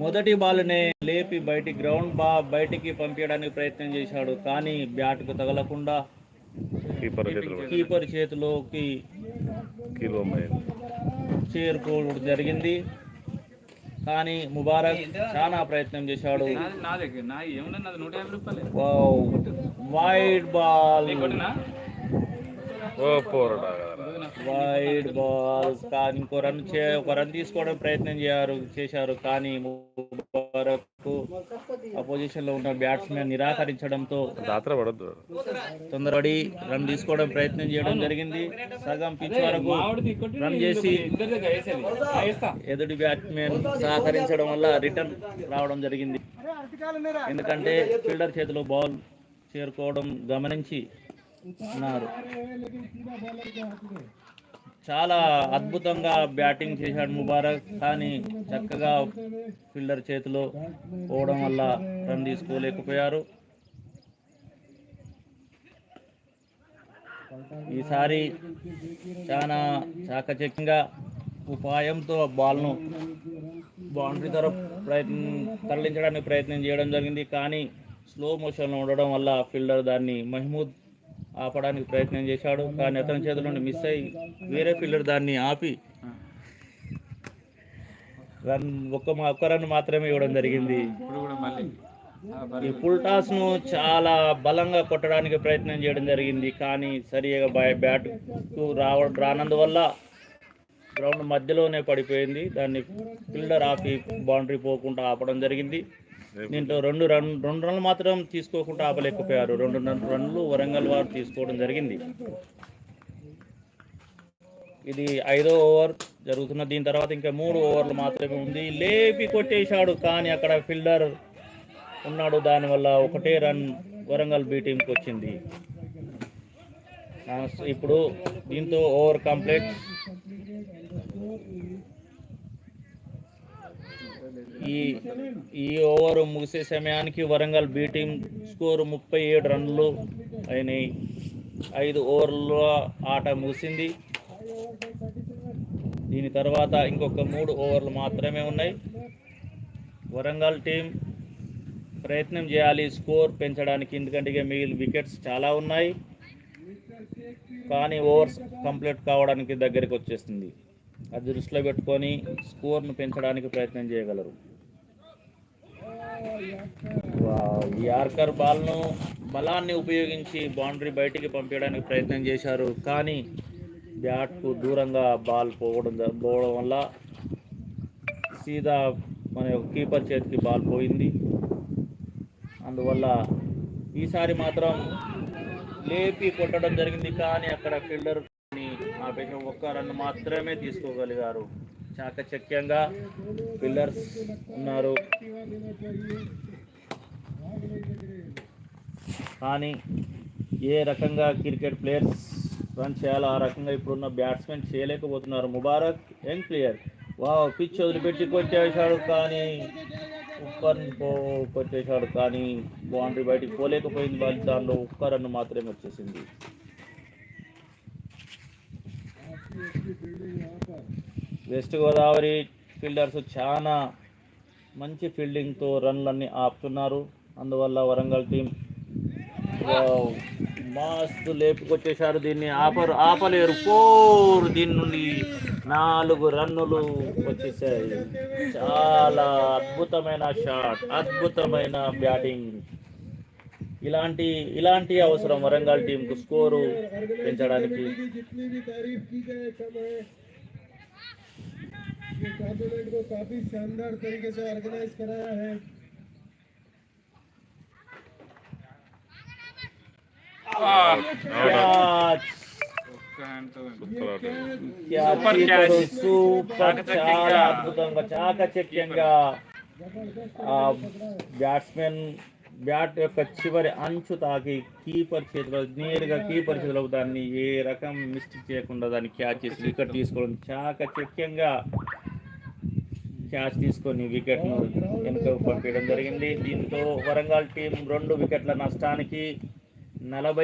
మొదటి బాల్నే లేపి బయటి గ్రౌండ్ బా బయటికి పంపించడానికి ప్రయత్నం చేశాడు కానీ బ్యాట్కు తగలకుండా కీపర్ చేతిలోకి చేరుకోవడం జరిగింది. కానీ ముబారక్ చాలా ప్రయత్నం చేశాడు. Wide ball. ఓ పోరడా. వైడ్ బాల్ కానీ ఇంకో రన్ చే ఒక రన్ తీసుకోవడం ప్రయత్నం చేశారు చేశారు. కానీ ముబారక్ అపోజిషన్లో ఉన్న బ్యాట్స్మెన్ నిరాకరించడంతో తొందరపడి రన్ తీసుకోవడం ప్రయత్నం చేయడం జరిగింది. సగం పిచ్ వరకు రన్ చేసి ఎదుటి బ్యాట్స్మెన్ సహకరించడం వల్ల రిటర్న్ రావడం జరిగింది. ఎందుకంటే ఫీల్డర్ చేతిలో బాల్ చేరుకోవడం గమనించి ఉన్నారు. చాలా అద్భుతంగా బ్యాటింగ్ చేశాడు ముబారక్. కానీ చక్కగా ఫీల్డర్ చేతిలో పోవడం వల్ల రన్ తీసుకోలేకపోయారు. ఈసారి చాలా చాకచక్యంగా ఉపాయంతో ఆ బాల్ను బౌండరీ తరఫు ప్రయత్నం తరలించడానికి ప్రయత్నం చేయడం జరిగింది. కానీ స్లో మోషన్లో ఉండడం వల్ల ఫీల్డర్ దాన్ని మహమూద్ ఆపడానికి ప్రయత్నం చేశాడు. కానీ అతని చేతుల మిస్ అయ్యి వేరే ఫీల్డర్ దాన్ని ఆపి రన్ ఒక్క మా- ఒక్క రన్ మాత్రమే ఇవ్వడం జరిగింది. ఈ ఫుల్ టాస్ను చాలా బలంగా కొట్టడానికి ప్రయత్నం చేయడం జరిగింది. కానీ సరిగా బ్యాట్కు రావ రానందువల్ల గ్రౌండ్ మధ్యలోనే పడిపోయింది. దాన్ని ఫీల్డర్ ఆపి బౌండరీ పోకుండా ఆపడం జరిగింది. దీంట్లో రెండు రన్ రెండు రన్లు మాత్రం తీసుకోకుండా ఆపలేకపోయారు. రెండు రన్- రన్లు వరంగల్ వారు తీసుకోవడం జరిగింది. ఇది ఐదో ఓవర్ జరుగుతున్న దీని తర్వాత ఇంకా మూడు ఓవర్లు మాత్రమే ఉంది. లేపి కొట్టేశాడు కానీ అక్కడ ఫీల్డర్ ఉన్నాడు. దానివల్ల ఒకటే రన్ వరంగల్ బి టీంకి వచ్చింది. ఇప్పుడు దీంతో ఓవర్ కంప్లీట్. ఈ ఈ ఓవర్ ముగిసే సమయానికి వరంగల్ బి టీం స్కోరు ముప్పై ఏడు రన్లు అయినాయి. ఐదు ఓవర్ల ఆట ముగిసింది. దీని తర్వాత ఇంకొక మూడు ఓవర్లు మాత్రమే ఉన్నాయి. వరంగల్ టీం ప్రయత్నం చేయాలి స్కోర్ పెంచడానికి ఎందుకంటే ఇక మిగిలిన వికెట్స్ చాలా ఉన్నాయి. కానీ ఓవర్స్ కంప్లీట్ కావడానికి దగ్గరికి వచ్చేస్తుంది అది దృష్టిలో పెట్టుకొని స్కోర్ను పెంచడానికి ప్రయత్నం చేయగలరు. యార్కర్ బాల్ను బలాన్ని ఉపయోగించి బౌండరీ బయటికి పంపించడానికి ప్రయత్నం చేశారు. కానీ బ్యాట్కు దూరంగా బాల్ పోవడం పోవడం వల్ల సీదా మన కీపర్ చేతికి బాల్ పోయింది. అందువల్ల ఈసారి మాత్రం లేపి కొట్టడం జరిగింది. కానీ అక్కడ ఫీల్డర్ ఆపేసిన ఒక్క రన్ మాత్రమే తీసుకోగలిగారు. చాకచక్యంగా పిల్లర్స్ ఉన్నారు. కానీ ఏ రకంగా క్రికెట్ ప్లేయర్స్ రన్ చేయాలో ఆ రకంగా ఇప్పుడున్న బ్యాట్స్మెన్ చేయలేకపోతున్నారు. Mubarak young player. వా పిచ్ వదిలిపెట్టి కొట్టేశాడు కానీ ఉప్పర్ పో కొట్టేశాడు కానీ బౌండరీ బయటికి పోలేకపోయింది. వాళ్ళు దానిలో ఒక్క రన్ మాత్రమే వచ్చేసింది. వెస్ట్ గోదావరి ఫీల్డర్స్ చాలా మంచి ఫీల్డింగ్తో రన్లన్నీ ఆపుతున్నారు. అందువల్ల వరంగల్ టీం వావ్, మస్తు లేపుకొచ్చేశారు దీన్ని. ఆపరు ఆపలేరు ఫోర్ దీని నుండి నాలుగు రన్నులు వచ్చేసాయి. చాలా అద్భుతమైన షాట్ అద్భుతమైన బ్యాటింగ్ ఇలాంటి ఇలాంటి అవసరం వరంగల్ టీంకు స్కోరు పెంచడానికి जितनी भी तारीफ की जाए कम है ये टूर्नामेंट को काफी शानदार तरीके से ऑर्गेनाइज कराया है Catch. ఒక్క హ్యాండ్తో సూపర్ catch. సూపర్ చాకచక్యంగా. చాలా అద్భుతంగా చాకచక్యంగా ఆ బ్యాట్స్మెన్ బ్యాట్ యొక్క చివరి అంచు తాకి కీపర్ చేతిలో నేరుగా కీపర్ చేతిలో దాన్ని ఏ రకం మిస్టేక్ చేయకుండా దాన్ని క్యాచ్ చేసి వికెట్ తీసుకోవడం చాకచక్యంగా క్యాచ్ తీసుకొని వికెట్ను వెనుకకు పంపించడం జరిగింది. దీంతో వరంగల్ టీం రెండు వికెట్ల నష్టానికి నలభై